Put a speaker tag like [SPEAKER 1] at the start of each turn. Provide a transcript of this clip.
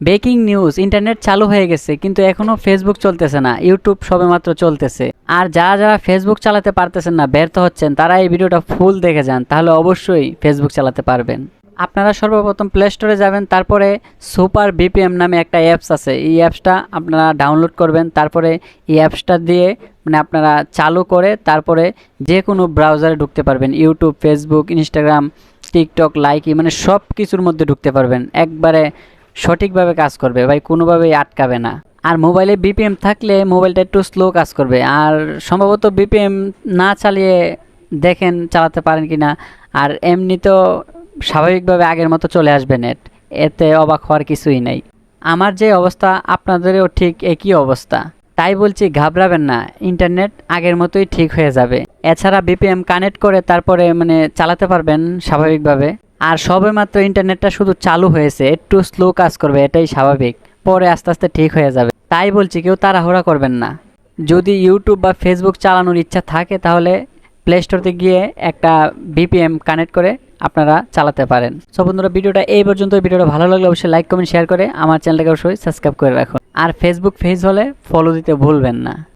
[SPEAKER 1] Breaking news, internet চালু হয়ে গেছে, কিন্তু এখনও ফেসবুক চলতেছে না ইউটিউব সবেমাত্র চলতেছে। আর যারা যারা ফেসবুক চালাতে পারতেছেন না, ব্যর্থ হচ্ছেন, তারা এই ভিডিওটা ফুল দেখে যান, তাহলে অবশ্যই ফেসবুক চালাতে পারবেন। আপনারা সর্বপ্রথম প্লে স্টোরে যাবেন, তারপরে সুপার বিপিএম নামে একটা অ্যাপস আছে, এই অ্যাপসটা আপনারা ডাউনলোড করবেন, তারপরে এই অ্যাপসটা দিয়ে মানে আপনারা চালু করে তারপরে যে কোনো ব্রাউজারে ঢুকতে পারবেন YouTube Facebook Instagram TikTok Likee মানে সব কিছুর মধ্যে ঢুকতে পারবেন। একবারে সঠিকভাবে কাজ করবে, ভাই কোনোভাবেই আটকাবে না। আর মোবাইলে বিপিএম থাকলে মোবাইলটা একটু স্লো কাজ করবে। আর সম্ভবত বিপিএম না চালিয়ে দেখেন চালাতে পারেন কি না আর এমনি তো স্বাভাবিকভাবে আগের মতো চলে আসবে নেট। এতে অবাক হওয়ার কিছুই নেই। আমার যে অবস্থা, আপনাদেরও ঠিক একই অবস্থা। তাই বলছি ঘাবড়াবেন না, ইন্টারনেট আগের মতোই ঠিক হয়ে যাবে। এছাড়া বিপিএম কানেক্ট করে তারপরে মানে চালাতে পারবেন স্বাভাবিকভাবে। আর সবেমাত্র ইন্টারনেটটা শুধু চালু হয়েছে, একটু স্লো কাজ করবে, এটাই স্বাভাবিক। পরে আস্তে আস্তে ঠিক হয়ে যাবে। তাই বলছি কেউ তাড়াহুড়া করবেন না। যদি ইউটিউব বা ফেসবুক চালানোর ইচ্ছা থাকে, তাহলে প্লে স্টোরতে গিয়ে একটা বিপিএম কানেক্ট করে আপনারা চালাতে পারেন। সো বন্ধুরা, ভিডিওটা এই পর্যন্ত। ভিডিওটা ভালো লাগলে অবশ্যই লাইক কমেন্ট শেয়ার করে আমার চ্যানেলটাকে অবশ্যই সাবস্ক্রাইব করে রাখুন। আর ফেসবুক পেজ হলে ফলো দিতে ভুলবেন না।